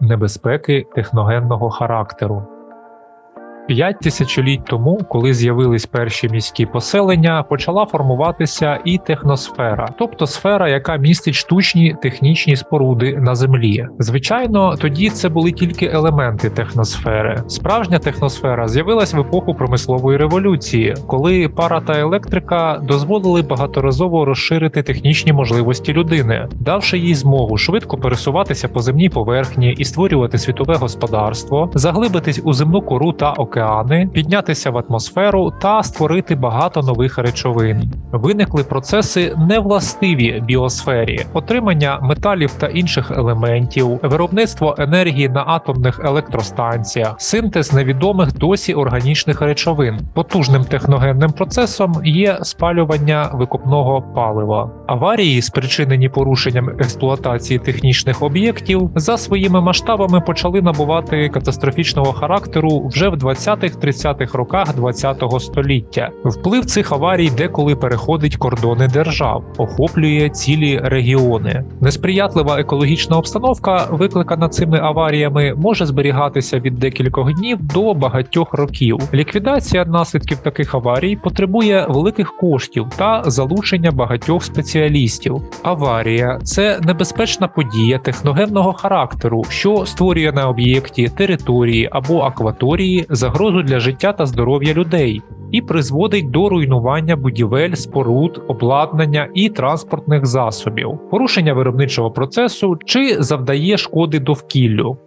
небезпеки техногенного характеру. П'ять тисячоліть тому, коли з'явились перші міські поселення, почала формуватися і техносфера, тобто сфера, яка містить штучні технічні споруди на землі. Звичайно, тоді це були тільки елементи техносфери. Справжня техносфера з'явилась в епоху промислової революції, коли пара та електрика дозволили багаторазово розширити технічні можливості людини, давши їй змогу швидко пересуватися по земній поверхні і створювати світове господарство, заглибитись у земну кору та океани, піднятися в атмосферу та створити багато нових речовин. Виникли процеси невластиві біосфері, отримання металів та інших елементів, виробництво енергії на атомних електростанціях, синтез невідомих досі органічних речовин. Потужним техногенним процесом є спалювання викопного палива. Аварії, спричинені порушенням експлуатації технічних об'єктів, за своїми масштабами почали набувати катастрофічного характеру вже в 20-30-х роках ХХ століття. Вплив цих аварій деколи переходить кордони держав, охоплює цілі регіони. Несприятлива екологічна обстановка, викликана цими аваріями, може зберігатися від декількох днів до багатьох років. Ліквідація наслідків таких аварій потребує великих коштів та залучення багатьох спеціалістів. Аварія це небезпечна подія техногенного характеру, що створює на об'єкті території або акваторії загрозу для життя та здоров'я людей. І призводить до руйнування будівель, споруд, обладнання і транспортних засобів, порушення виробничого процесу чи завдає шкоди довкіллю.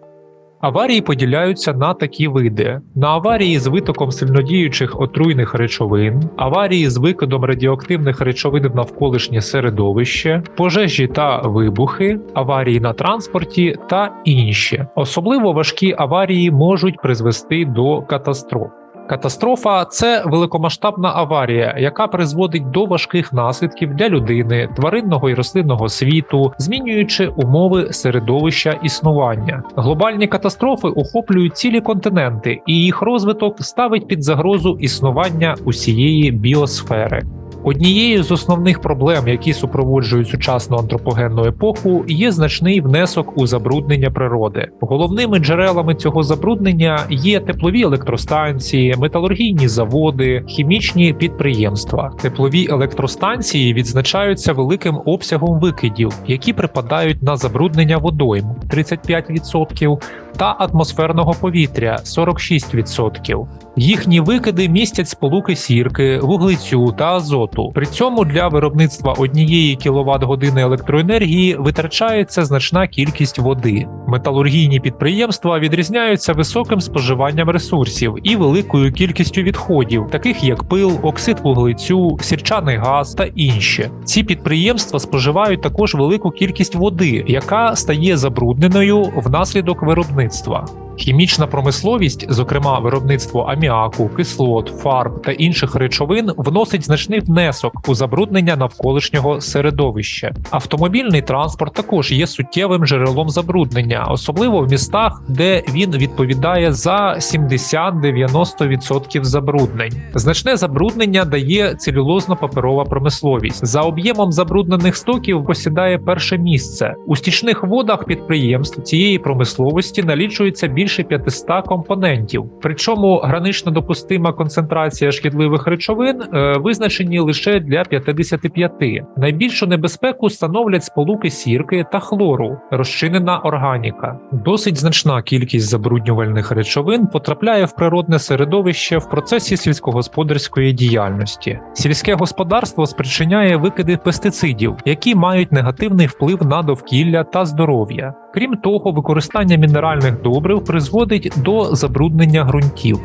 Аварії поділяються на такі види: на аварії з витоком сильнодіючих отруйних речовин, аварії з викидом радіоактивних речовин в навколишнє середовище, пожежі та вибухи, аварії на транспорті та інші. Особливо важкі аварії можуть призвести до катастроф. Катастрофа це великомасштабна аварія, яка призводить до важких наслідків для людини, тваринного і рослинного світу, змінюючи умови середовища існування. Глобальні катастрофи охоплюють цілі континенти, і їх розвиток ставить під загрозу існування усієї біосфери. Однією з основних проблем, які супроводжують сучасну антропогенну епоху, є значний внесок у забруднення природи. Головними джерелами цього забруднення є теплові електростанції, металургійні заводи, хімічні підприємства. Теплові електростанції відзначаються великим обсягом викидів, які припадають на забруднення водойм 35%, та атмосферного повітря 46%. Їхні викиди містять сполуки сірки, вуглецю та азоту. При цьому для виробництва однієї кВт години електроенергії витрачається значна кількість води. Металургійні підприємства відрізняються високим споживанням ресурсів і великою кількістю відходів, таких як пил, оксид вуглецю, сірчаний газ та інші. Ці підприємства споживають також велику кількість води, яка стає забрудненою внаслідок виробництва виробництва. Хімічна промисловість, зокрема виробництво аміаку, кислот, фарб та інших речовин, вносить значний внесок у забруднення навколишнього середовища. Автомобільний транспорт також є суттєвим джерелом забруднення, особливо в містах, де він відповідає за 70-90% забруднень. Значне забруднення дає целюлозно-паперова промисловість. За об'ємом забруднених стоків посідає перше місце. У стічних водах підприємств цієї промисловості налічується більше 500 компонентів. Причому гранично допустима концентрація шкідливих речовин е, визначені лише для 55. Найбільшу небезпеку становлять сполуки сірки та хлору, розчинена органіка. Досить значна кількість забруднювальних речовин потрапляє в природне середовище в процесі сільськогосподарської діяльності. Сільське господарство спричиняє викиди пестицидів, які мають негативний вплив на довкілля та здоров'я. Крім того, використання мінеральних добрив призводить до забруднення ґрунтів.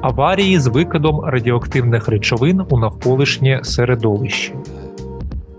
Аварії з викидом радіоактивних речовин у навколишнє середовище.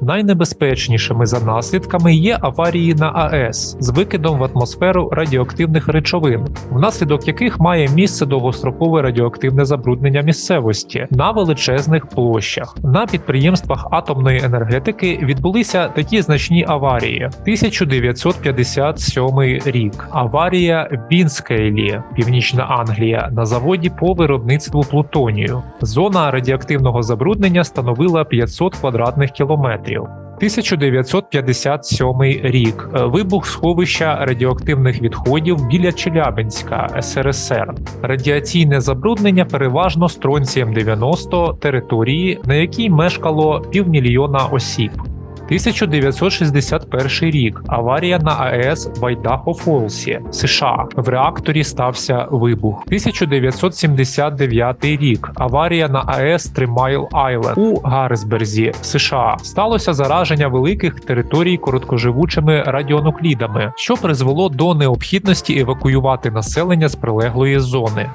Найнебезпечнішими за наслідками є аварії на АЕС з викидом в атмосферу радіоактивних речовин, внаслідок яких має місце довгострокове радіоактивне забруднення місцевості на величезних площах. На підприємствах атомної енергетики відбулися такі значні аварії: 1957 рік, аварія Бінскейлі, Північна Англія, на заводі по виробництву плутонію. Зона радіоактивного забруднення становила 500 квадратних кілометрів. 1957 рік. Е, Вибух сховища радіоактивних відходів біля Челябинська, СРСР. Радіаційне забруднення переважно стронцієм 90 території, на якій мешкало півмільйона осіб. 1961 рік. Аварія на АЕС в Айдахо Фолсі, США. В реакторі стався вибух. 1979 рік. Аварія на АЕС Тримайл Айленд у Гаррисберзі, США. Сталося зараження великих територій короткоживучими радіонуклідами, що призвело до необхідності евакуювати населення з прилеглої зони.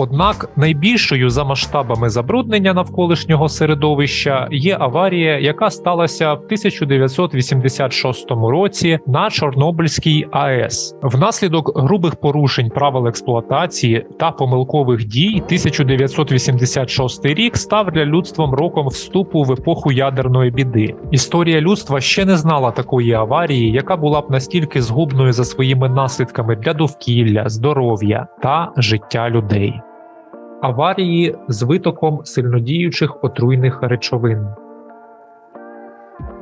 Однак найбільшою за масштабами забруднення навколишнього середовища є аварія, яка сталася в 1986 році на Чорнобильській АЕС. Внаслідок грубих порушень правил експлуатації та помилкових дій 1986 рік став для людством роком вступу в епоху ядерної біди. Історія людства ще не знала такої аварії, яка була б настільки згубною за своїми наслідками для довкілля, здоров'я та життя людей аварії з витоком сильнодіючих отруйних речовин.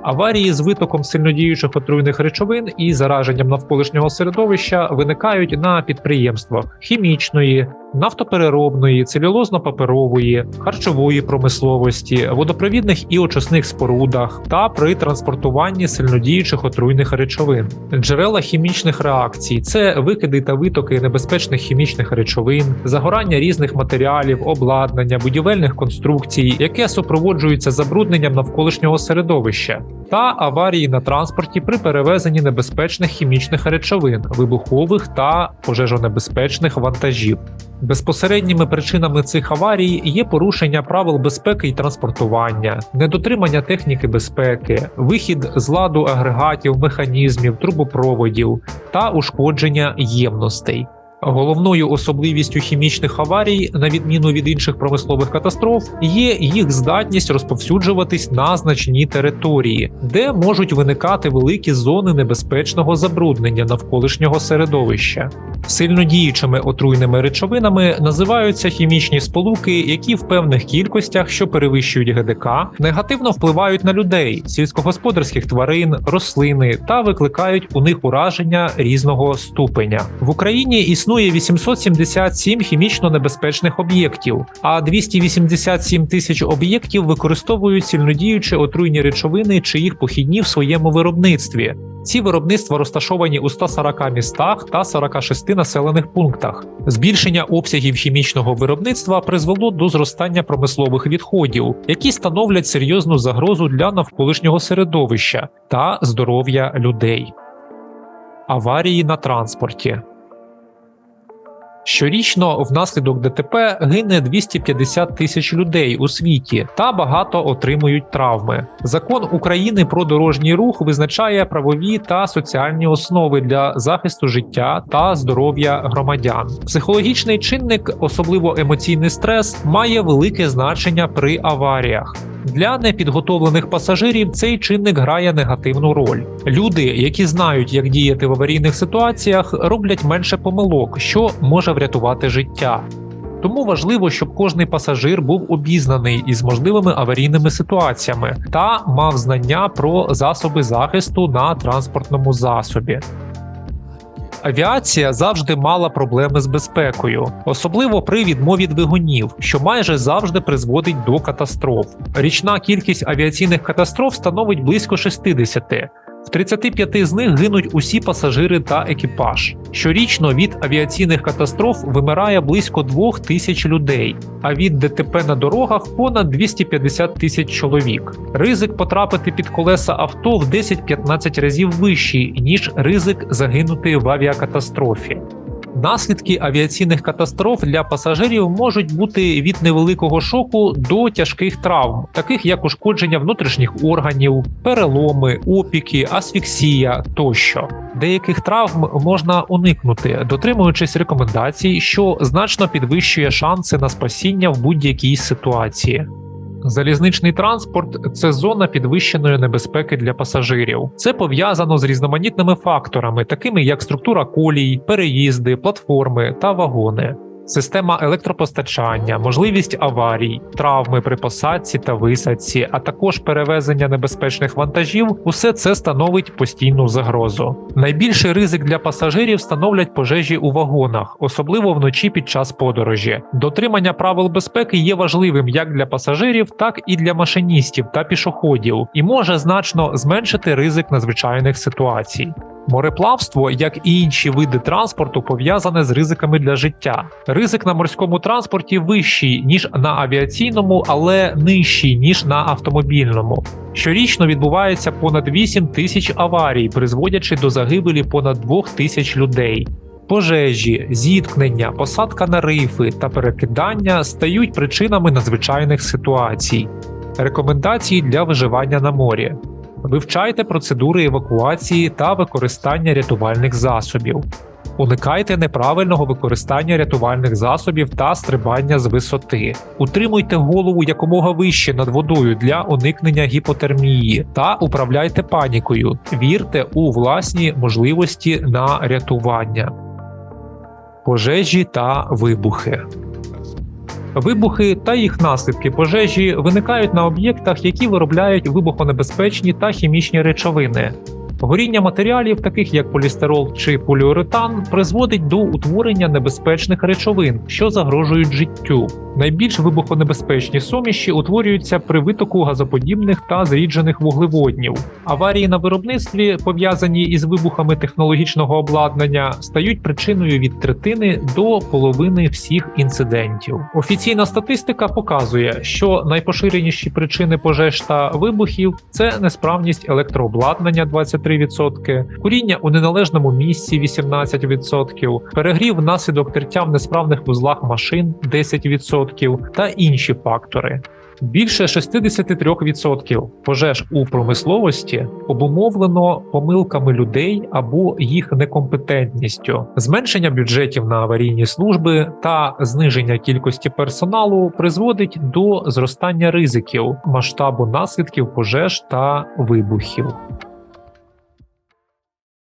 Аварії з витоком сильнодіючих отруйних речовин і зараженням навколишнього середовища виникають на підприємствах хімічної, нафтопереробної, целюлозно-паперової, харчової промисловості, водопровідних і очисних спорудах та при транспортуванні сильнодіючих отруйних речовин. Джерела хімічних реакцій це викиди та витоки небезпечних хімічних речовин, загорання різних матеріалів, обладнання, будівельних конструкцій, яке супроводжується забрудненням навколишнього середовища. Та аварії на транспорті при перевезенні небезпечних хімічних речовин, вибухових та пожежонебезпечних вантажів. Безпосередніми причинами цих аварій є порушення правил безпеки і транспортування, недотримання техніки безпеки, вихід з ладу агрегатів, механізмів, трубопроводів та ушкодження ємностей. Головною особливістю хімічних аварій, на відміну від інших промислових катастроф, є їх здатність розповсюджуватись на значні території, де можуть виникати великі зони небезпечного забруднення навколишнього середовища. Сильнодіючими отруйними речовинами називаються хімічні сполуки, які в певних кількостях, що перевищують ГДК, негативно впливають на людей, сільськогосподарських тварин, рослини та викликають у них ураження різного ступеня. В Україні існує 877 хімічно небезпечних об'єктів, а 287 тисяч об'єктів використовують сильнодіючі отруйні речовини чи їх похідні в своєму виробництві. Ці виробництва розташовані у 140 містах та 46 населених пунктах. Збільшення обсягів хімічного виробництва призвело до зростання промислових відходів, які становлять серйозну загрозу для навколишнього середовища та здоров'я людей. Аварії на транспорті. Щорічно внаслідок ДТП гине 250 тисяч людей у світі та багато отримують травми. Закон України про дорожній рух визначає правові та соціальні основи для захисту життя та здоров'я громадян. Психологічний чинник, особливо емоційний стрес, має велике значення при аваріях. Для непідготовлених пасажирів цей чинник грає негативну роль. Люди, які знають, як діяти в аварійних ситуаціях, роблять менше помилок, що може врятувати життя. Тому важливо, щоб кожний пасажир був обізнаний із можливими аварійними ситуаціями та мав знання про засоби захисту на транспортному засобі. Авіація завжди мала проблеми з безпекою, особливо при відмові двигунів, що майже завжди призводить до катастроф. Річна кількість авіаційних катастроф становить близько 60. В 35 з них гинуть усі пасажири та екіпаж. Щорічно від авіаційних катастроф вимирає близько 2 тисяч людей, а від ДТП на дорогах понад 250 тисяч чоловік. Ризик потрапити під колеса авто в 10-15 разів вищий, ніж ризик загинути в авіакатастрофі. Наслідки авіаційних катастроф для пасажирів можуть бути від невеликого шоку до тяжких травм, таких як ушкодження внутрішніх органів, переломи, опіки, асфіксія тощо. Деяких травм можна уникнути, дотримуючись рекомендацій, що значно підвищує шанси на спасіння в будь-якій ситуації. Залізничний транспорт це зона підвищеної небезпеки для пасажирів. Це пов'язано з різноманітними факторами, такими як структура колій, переїзди, платформи та вагони. Система електропостачання, можливість аварій, травми при посадці та висадці, а також перевезення небезпечних вантажів усе це становить постійну загрозу. Найбільший ризик для пасажирів становлять пожежі у вагонах, особливо вночі під час подорожі. Дотримання правил безпеки є важливим як для пасажирів, так і для машиністів та пішоходів, і може значно зменшити ризик надзвичайних ситуацій. Мореплавство, як і інші види транспорту, пов'язане з ризиками для життя. Ризик на морському транспорті вищий ніж на авіаційному, але нижчий ніж на автомобільному. Щорічно відбувається понад 8 тисяч аварій, призводячи до загибелі понад 2 тисяч людей. Пожежі, зіткнення, посадка на рифи та перекидання стають причинами надзвичайних ситуацій. Рекомендації для виживання на морі. Вивчайте процедури евакуації та використання рятувальних засобів. Уникайте неправильного використання рятувальних засобів та стрибання з висоти. Утримуйте голову якомога вище над водою для уникнення гіпотермії та управляйте панікою. Вірте у власні можливості на рятування. Пожежі та вибухи. Вибухи та їх наслідки пожежі виникають на об'єктах, які виробляють вибухонебезпечні та хімічні речовини. Горіння матеріалів, таких як полістирол чи поліуретан, призводить до утворення небезпечних речовин, що загрожують життю. Найбільш вибухонебезпечні суміші утворюються при витоку газоподібних та зріджених вуглеводнів. Аварії на виробництві, пов'язані із вибухами технологічного обладнання, стають причиною від третини до половини всіх інцидентів. Офіційна статистика показує, що найпоширеніші причини пожеж та вибухів це несправність електрообладнання 23%, куріння у неналежному місці 18%, перегрів внаслідок тертя в несправних вузлах машин 10% та інші фактори. Більше 63% пожеж у промисловості обумовлено помилками людей або їх некомпетентністю. Зменшення бюджетів на аварійні служби та зниження кількості персоналу призводить до зростання ризиків масштабу наслідків пожеж та вибухів.